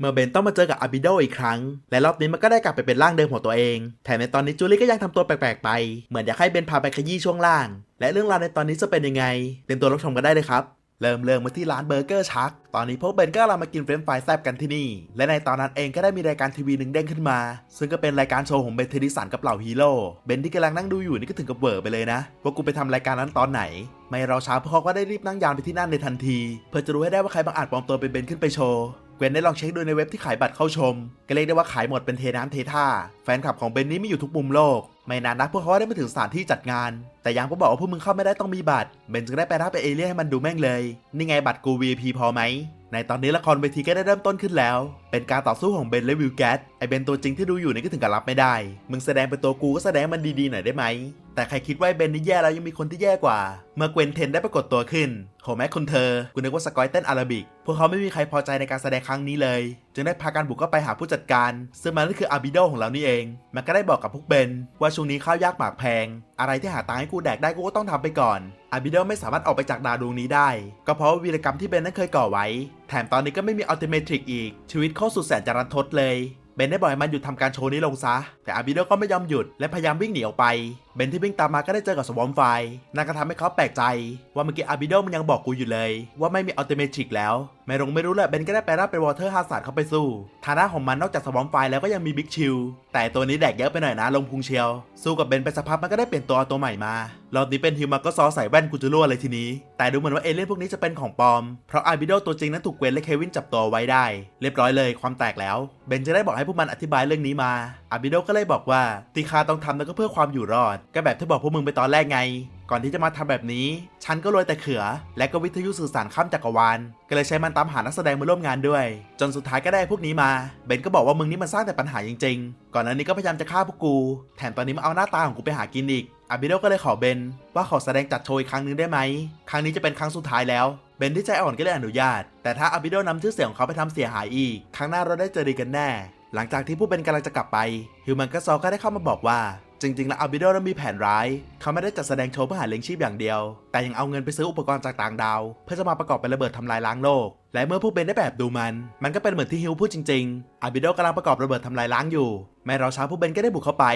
เมื่อเบนต้องมาเจอกับอาบิโดอีกครั้ง และรอบนี้มันก็ได้กลับไปเป็นร่างเดิมของตัวเอง แถมในตอนนี้จูลี่ก็ยังทำตัวแปลกๆไป เหมือนอยากให้เบนพาไปขยี้ช่วงล่าง และเรื่องราวในตอนนี้จะเป็นยังไง เตรียมตัวรับชมกันได้เลยครับ เริ่มเรื่องมาที่ร้านเบอร์เกอร์ชัก ตอนนี้พวกเบนก็กำลังมากินเฟรนช์ฟรายแซบกันที่นี่ และในตอนนั้นเองก็ได้มีรายการทีวีหนึ่งเด้งขึ้นมา ซึ่งก็เป็นรายการโชว์ของเบนเทดิสันกับเหล่าฮีโร่ เบนที่กำลังนั่งดูอยู่นี่ก็ถึงกับเวอร์ไปเลยนะ ว่ากูไปทำรายการนั้นตอนไหนไม่รอช้าพวกเขาก็ได้รีบนั่งยานไปที่นั่นในทันที เพื่อจะรู้ให้ได้ว่าใครบางอาจปลอมตัวเป็นเบนขึ้นไปโชว์ กวนได้ลองเช็คดูในเว็บที่ขายบัตรเข้าชม ก็เรียกได้ว่าขายหมดเป็นเทน้ำเทท่า แฟนคลับของเบนนี้มีอยู่ทุกมุมโลก ไม่นานนักพวกเขาได้มาถึงสถานที่จัดงาน แต่ยังก็บอกว่าพวกมึงเข้าไม่ได้ต้องมีบัตร เบนจึงได้ไปรับเป็นเอเลี่ยนให้มันดูแม่งเลย นี่ไงบัตรกู VIP พอไหม ในตอนนี้ละครเวทีก็ได้เริ่มต้นขึ้นแล้ว เป็นการต่อสู้ของเบนและวิลแกตไอเบนตัวจริงที่ดูอยู่นี่ก็ถึงกับรับไม่ได้ มึงแสดงเป็นตัวกูก็แสดงมันดีๆหน่อยได้ไหม แต่ใครคิดว่าเบนนี่แย่แล้วยังมีคนที่แย่กว่า เมื่อเกวนเทนได้ปรากฏตัวขึ้นโหแม่คุณเธอกูนึกว่าสกอยเต้นอาราบิก พวกเขาไม่มีใครพอใจในการแสดงครั้งนี้เลย จึงได้พากันบุกเข้าไปหาผู้จัดการ ซึ่งมันก็คืออาบิโดของเรานี่เอง มันก็ได้บอกกับพวกเบน ว่าช่วงนี้ข้าวยากหมากแพง อะไรที่หาตังค์ให้กูแดกได้กูก็ต้องทำไปก่อนอาบิโดไม่สามารถออกไปจากดาวดวงนี้ได้ ก็เพราะว่าวีรกรรมที่เบนนั้นเคยก่อไว้ แถมตอนนี้ก็ไม่มีอัลติเมทริกอีกชีวิตโคตรสุดแสนจะรันทดเลย บนได้บอกให้มันหยุดทำการโชว์นี้ลงซะ แต่อาบิโดก็ไม่ยอมหยุดและพยายามวิ่งหนีออกไป เบนที่วิ่งตามมาก็ได้เจอกับสวอมไฟนั่นก็ทำให้เขาแปลกใจ ว่าเมื่อกี้อาบิโดมันยังบอกกูอยู่เลย ว่าไม่มีอัลติเมทริกแล้ว ไม่รงไม่รู้แหละเบนก็ได้ไปรับเป็นวอเตอร์ฮาร์สาดเข้าไปสู้ฐานะของมันนอกจากสวอมไฟแล้วก็ยังมีบิ๊กชิลแต่ตัวนี้แดกเยอะไปหน่อยนะลงพุงเชียวสู้กับเบนไปสักพักมันก็ได้เปลี่ยนตัวตัวใหม่มา รอบนี้เป็นฮิวมันก็ซอใส่แว่นกูจะรั่วเลยทีนี้ แต่ดูเหมือนว่าเอเลี่ยนพวกนี้จะเป็นของปลอม เพราะอาบิโดตัวจริงนั้นถูกเกวนและเควินจับตัวไว้ได้ เรียบร้อยเลยความแตกแล้ว เบนจะได้บอกให้พวกมันอธิบายเรื่องนี้มา อาบิโดก็เลยบอกว่าตีคาต้องทำนั่นก็เพื่อความอยู่รอด ก็แบบที่บอกพวกมึงไปตอนแรกไง ก่อนที่จะมาทำแบบนี้ ฉันก็รวยแต่เขือ และก็วิทยุสื่อสารข้ามจักรวาล ก็เลยใช้มันตามหานักแสดงมาร่วมงานด้วย จนสุดท้ายก็ได้พวกนี้มา เบนก็บอกว่ามึงนี่มันสร้างแต่ปัญหาจริงๆ ก่อนหน้านี้ก็พยายามจะฆ่าพวกกู แถมตอนนี้มาเอาหน้าตาของกูไปหากินอีก อาบิโดก็เลยขอเบนว่าขอแสดงจัดโชว์อีกครั้งหนึงได้ไหม ครั้งนี้จะเป็นครั้งสุดท้ายแล้ว เบนที่ใจอ่อนก็เลยอนุญาต แต่ถ้าอาบิโดนำชื่อเสียงของเขาไปทำเสียหายอีก ครั้งหน้าเราได้เจอดีกันแน่ หลังจากที่ผู้เบนกำลังจะกลับไป ฮิวแมนก็ซอก็ได้เข้ามาบอกว่า จริง ๆ แล้วอาบิโดนั้นมีแผนร้าย เขาไม่ได้จัดแสดงโชว์เพื่อหาเลี้ยงชีพอย่างเดียว แต่ยังเอาเงินไปซื้ออุปกรณ์จากต่างดาว เพื่อจะมาประกอบเป็นระเบิดทำลายล้างโลก และเมื่อพวกเบนได้แบบดูมัน มันก็เป็นเหมือนที่ฮิวพูดจริงๆอาบิโดกำลังประกอบระเบิดทำลายล้างอยู่ ไม่รอช้าพวกเบนก็ได้บุกเข้าไป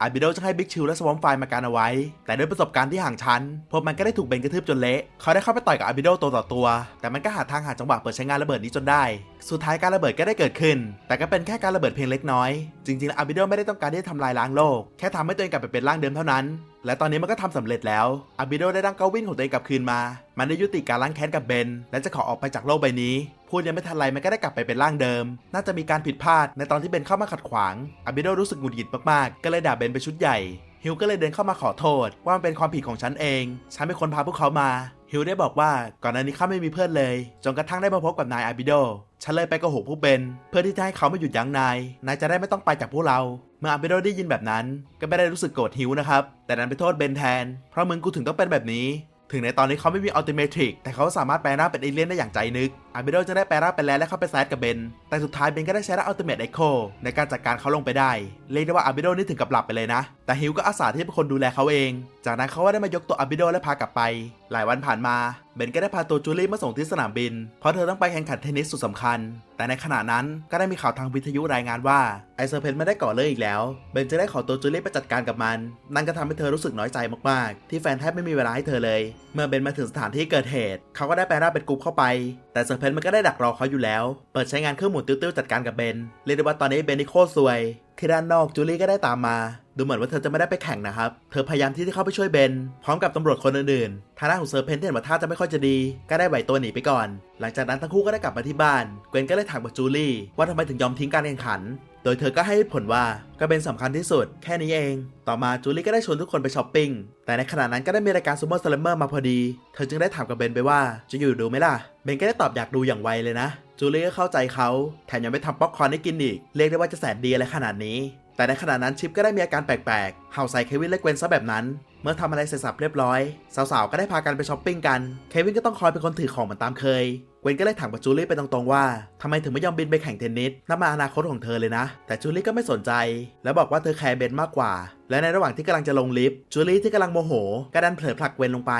อาบิโดจะให้บิ๊กชิลและสวอมไฟมาการเอาไว้ แต่ด้วยประสบการณ์ที่ห่างชั้น พวกมันก็ได้ถูกเบนกระทืบจนเละ เขาได้เข้าไปต่อยกับอาบิโดตัวต่อตัว แต่มันก็หาทางหาจังหวะเปิดใช้งานระเบิดนี้จนได้ สุดท้ายการระเบิดก็ได้เกิดขึ้น แต่ก็เป็นแค่การระเบิดเพียงเล็กน้อย จริงๆแล้วอาบิโดไม่ได้ต้องการที่จะทำลายล้างโลก แค่ทำให้ตัวเองกลับไปเป็นร่างเดิมเท่านั้น และตอนนี้มันก็ทำสำเร็จแล้วอาบิโดได้ร่างเกาวินของตัวเองกลับคืนมา มันได้ยุติการล้างแค้นกับเบน และจะขอออกไปจากโลกใบนี้ พูดยังไม่ทันไรมันก็ได้กลับไปเป็นร่างเดิม น่าจะมีการผิดพลาดในตอนที่เบนเข้ามาขัดขวางอาบิโดรู้สึกหงุดหงิดมากๆ ก็เลยด่าเบนไปชุดใหญ่ ฮิวก็เลยเดินเข้ามาขอโทษ ว่ามันเป็นความผิดของฉันเอง ฉันเป็นคนพาพวกเขามา ฮิวได้บอกว่าก่อนหน้านี้ข้าไม่มีเพื่อนเลย จนกระทั่งได้มาพบกับนายอาบิโดฉันเลยไปโกหกพวกเบนเพื่อที่จะให้เขามาหยุดยั้งนาย นายจะได้ไม่ต้องไปจากพวกเรา เมื่ออาบิโดได้ยินแบบนั้น ก็ไม่ได้รู้สึกโกรธฮิวนะครับ แต่นั้นไปโทษเบนแทน เพราะมึงกูถึงต้องเป็นแบบนี้ ถึงในตอนนี้เขาไม่มีอัลติเมทริกแต่เขาสามารถแปลหน้าเป็นเอเลี่ยนได้อย่างใจนึกอาร์เบโดจะได้แปลร่างเป็นแลนและเข้าไปแซดกับเบน แต่สุดท้ายเบนก็ได้ใช้ร่างอัลติเมทเอ็กโคในการจัดการเขาลงไปได้ เรียกได้ว่าอาร์เบโดนี่ถึงกับหลับไปเลยนะ แต่ฮิวก็อาสาที่จะเป็นคนดูแลเขาเอง จากนั้นเขาก็ได้มายกตัวอาร์เบโดและพากลับไป หลายวันผ่านมา เบนก็ได้พาตัวจูลี่มาส่งที่สนามบิน เพราะเธอต้องไปแข่งขันเทนนิสสุดสำคัญ แต่ในขณะนั้นก็ได้มีข่าวทางวิทยุรายงานว่าไอเซอร์เพนไม่ได้ก่อเรื่องอีกแล้ว เบนจะได้ขอตัวจูลี่ไปจัดการกับมัน นั่นก็ทำให้เธอรู้สึกน้อยใจมากๆ ที่แฟนแทบไม่มีเวลาให้เธอเลย เมื่อเบนมาถึงสถานที่เกิดเหตุ เขาก็ได้แปลร่างเป็นกรุ๊ปเข้าไปแต่เซอร์เพนมันก็ได้ดักรอเขาอยู่แล้ว เปิดใช้งานเครื่องหมุนติ้วๆจัดการกับเบน เรียกได้ว่าตอนนี้เบนนี่โคตรซวย ที่ด้านนอกจูลี่ก็ได้ตามมา ดูเหมือนว่าเธอจะไม่ได้ไปแข่งนะครับ เธอพยายามที่จะเข้าไปช่วยเบน พร้อมกับตำรวจคนอื่นๆ ทางด้านของเซอร์เพนที่เห็นว่าท่าจะไม่ค่อยจะดี ก็ได้ไหวตัวหนีไปก่อน หลังจากนั้นทั้งคู่ก็ได้กลับมาที่บ้าน เกวนก็เลยถามกับจูลี่ว่าทำไมถึงยอมทิ้งการแข่งขัน โดยเธอก็ให้ผลว่าก็เป็นสำคัญที่สุดแค่นี้เอง ต่อมาจูลี่ก็ได้ชวนทุกคนไปช้อปปิ้ง แต่ในขณะนั้นก็ได้มีรายการซูเปอร์สแลมเมอร์มาพอดี เธอจึงได้ถามกับเบนไปว่าจะอยู่ดูไหมล่ะ เบนก็ได้ตอบอยากดูอย่างไวเลยนะ จูลี่ก็เข้าใจเขา แถมยังไปทำป๊อปคอร์นให้กินอีก เรียกได้ว่าจะแสนดีอะไรขนาดนี้ แต่ในขณะนั้นชิปก็ได้มีอาการแปลกๆเห่าใส่เควินและเกวนซะแบบนั้น เมื่อทำอะไรเสร็จสับเรียบร้อย สาวๆก็ได้พากันไปช้อปปิ้งกัน เควินก็ต้องคอยเป็นคนถือของเหมือนตามเคย เวนก็เลยถามกับจูลี่ไปตรงๆว่าทำไมถึงไม่ยอมบินไปแข่งเทนนิสนั่นมาอนาคตของเธอเลยนะ แต่จูลี่ก็ไม่สนใจ แล้วบอกว่าเธอแคร์เบนมากกว่า และในระหว่างที่กำลังจะลงลิฟต์จูลี่ที่กำลังโมโหก็ดันเผลอผลักเวนลงไป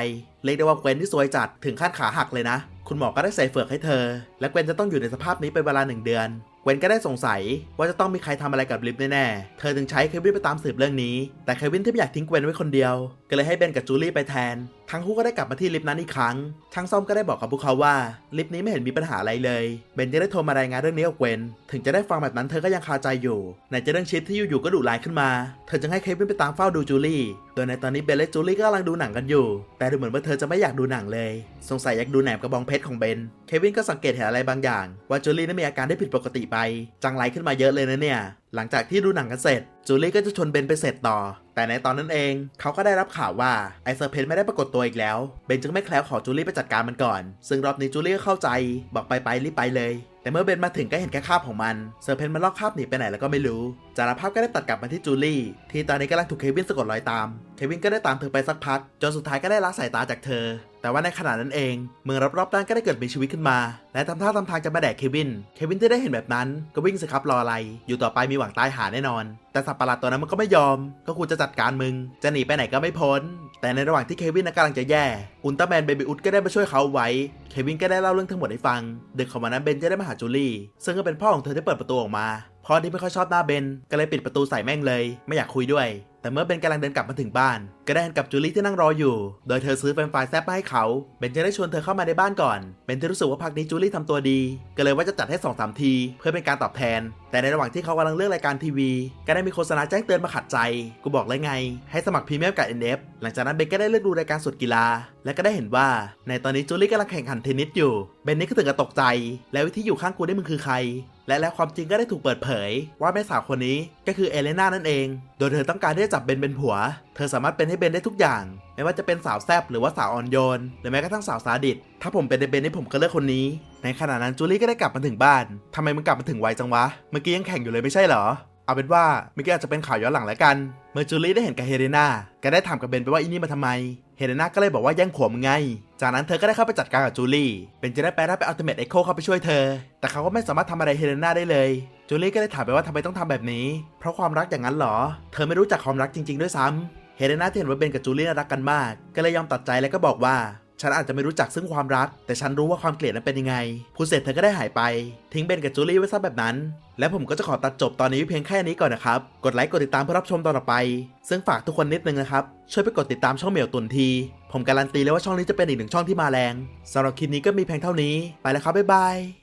เรียกได้ว่าเวนที่สวยจัดถึงขั้นขาหักเลยนะ คุณหมอก็ได้ใส่เฟือกให้เธอ และเวนจะต้องอยู่ในสภาพนี้เป็นเวลาหนึ่งเดือนเวนก็ได้สงสัยว่าจะต้องมีใครทำอะไรกับลิฟแน่ๆ เธอจึงใช้เควินไปตามสืบเรื่องนี้ แต่เควินที่ไม่อยากทิ้งเวนไว้คนเดียว ก็เลยให้เบนกับจูลี่ไปแทน ทั้งคู่ก็ได้กลับมาที่ลิฟต์นั้นอีกครั้ง ช่างซ่อมก็ได้บอกกับพวกเขาว่าลิฟต์นี้ไม่เห็นมีปัญหาอะไรเลย เบนจะได้โทรมารายงานเรื่องนี้กับเวน ถึงจะได้ฟังแบบนั้นเธอก็ยังคาใจอยู่ไหนจะเรื่องชิปที่อยู่ๆก็ดุร้ายขึ้นมา เธอจึงให้เควินไปตามเฝ้าดูจูลี่โดยในตอนนี้เบนและจูลี่ก็กำลังดูหนังกันอยู่ แต่ดูเหมือนว่าเธอจะไม่อยากดูหนังเลย สงสัยอยากดูแหนมกระบองเพชรของเบน เควินก็สังเกตเห็นอะไรบางอย่าง ว่าจูลี่นั้นมีอาการที่ผิดปกติไป จังไรขึ้นมาเยอะเลยนะเนี่ย หลังจากที่ดูหนังกันเสร็จ จูลี่ก็จะชวนเบนไปเสร็จต่อ แต่ในตอนนั้นเองเขาก็ได้รับข่าวว่าไอเซอร์เพนไม่ได้ปรากฏตัวอีกแล้ว เบนจึงไม่แคล้วขอจูลี่ไปจัดการมันก่อน ซึ่งรอบนี้จูลี่ก็เข้าใจ บอกไปไปรีบไปเลย แต่เมื่อเบนมาถึงก็เห็นแค่คราบของมันเซอร์เพนมันลอกคราบหนีไปไหนแล้วก็ไม่รู้ จารภาพก็ได้ตัดกลับมาที่จูลี่ที่ตอนนี้กำลังถูกเควินสะกดรอยตาม เควินก็ได้ตามเธอไปสักพักจนสุดท้ายก็ได้ละสายตาจากเธอ แต่ว่าในขณะนั้นเอง เมืองรอบๆด้านก็ได้เกิดมีชีวิตขึ้นมา และทำท่าทำทางจะมาแดกเควิน เควินที่ได้เห็นแบบนั้นก็วิ่งสิครับรออะไร อยู่ต่อไปมีหวังตายหาแน่นอน แต่สัตว์ประหลาดตัวนั้นมันก็ไม่ยอม ก็คูจะจัดการมึง จะหนีไปไหนก็ไม่พ้น แต่ในระหว่างที่เควินกำลังจะแย่ อุลตร้าแมนเบบี้อุดก็ได้มาช่วยเขาไว้ เควินก็ได้เล่าเรื่องทั้งหมดให้ฟัง เดึกของวันนั้นเบนจะได้มาหาจูลี่ ซึ่งก็เป็นพ่อของเธอที่เปิดประตูออกมา พ่อที่ไม่ค่อยชอบหน้าเบน ก็เลยปิดประตูใส่แม่งเลย ไม่อยากคุยด้วย แต่เมื่อเบนกำลังเดินกลับมาถึงบ้าน ก็ได้เห็นกับจูลี่ที่นั่งรออยู่ โดยเธอซื้อเฟรนฟรายแซ่บมาให้เขา เบนจะได้ชวนเธอเข้ามาในบ้านก่อน เบนที่รู้สึกว่าพักนี้จูลี่ทำตัวดี ก็เลยว่าจะจัดให้2องสามที เพื่อเป็นการตอบแทน แต่ในระหว่างที่เขากำลังเลือกรายการทีวี ก็ได้มีโฆษณาแจ้งเตือนมาขัดใจ กูบอกเลยไง ให้สมัครพรีเมียมกับ NF หลังจากนั้นเบนก็ได้เลือกดูรายการสดกีฬา และก็ได้เห็นว่า ในตอนนี้จูลี่กำลังแข่งขันเทนนิสอยู่ เบนนี่ก็ถึงกับตกใจ แล้ววิธีอยู่ข้างกูได้มึงคือใคร และแล้วความจริงก็ได้ถูกเปิดเผย ว่าแม่สาวคนนี้ก็คือเอเลน่านั่นเอง โดยเธอต้องการที่จะจับเบนเป็นผัว เธอสามารถเป็นให้เบนได้ทุกอย่าง ไม่ว่าจะเป็นสาวแซบหรือว่าสาวอ่อนโยน หรือแม้กระทั่งสาวซาดิสถ้าผมเป็นในเบนนี่ผมก็เลือกคนนี้ ในขณะนั้นจูลี่ก็ได้กลับมาถึงบ้านทำไมมึงกลับมาถึงไวจังวะ เมื่อกี้ยังแข่งอยู่เลยไม่ใช่เหรอ เอาเป็นว่าเมื่อกี้อาจจะเป็นข่าวย้อนหลังแล้วกัน เมื่อจูลี่ได้เห็นกับเฮเลนาก็ได้ถามกับเบนไปว่าอีนี่มาทำไม เฮเลนาก็เลยบอกว่าแย่งขวมไง จากนั้นเธอก็ได้เข้าไปจัดการกับจูลี่ เป็นจะได้แปลร่าไปอัลติเมทเอ็กโคเข้าไปช่วยเธอ แต่เขาก็ไม่สามารถทำอะไรเฮเลนาได้เลย จูลี่ก็ได้ถามไปว่าทำไมต้องทำแบบนี้ เพราะความรักอย่างนั้นเหรอ เธอไม่รู้จักความรักจริง ๆ ด้วยซ้ำเฮเลนาที่เห็นว่าเบนกับจูลี่รักกันมาก ก็เลยยอมตัดใจแล้วก็บอกว่า ฉันอาจจะไม่รู้จักซึ่งความรัก แต่ฉันรู้ว่าความเกลียดนั้นเป็นยังไงพูดเสร็จเธอก็ได้หายไป ทิ้งเบนกับจูลี่ไว้ซะแบบนั้น และผมก็จะขอตัดจบตอนนี้เพียงแค่นี้ก่อนนะครับ กดไลค์กดติดตามเพื่อรับชมตอนต่อไป ซึ่งฝากทุกคนนิดนึงนะครับ ช่วยไปกดติดตามช่องเหมียวตุนที ผมการันตีเลยว่าช่องนี้จะเป็นอีกหนึ่งช่องที่มาแรงสำหรับคลิปนี้ก็มีเพียงเท่านี้ไปแล้วครับบ๊ายบาย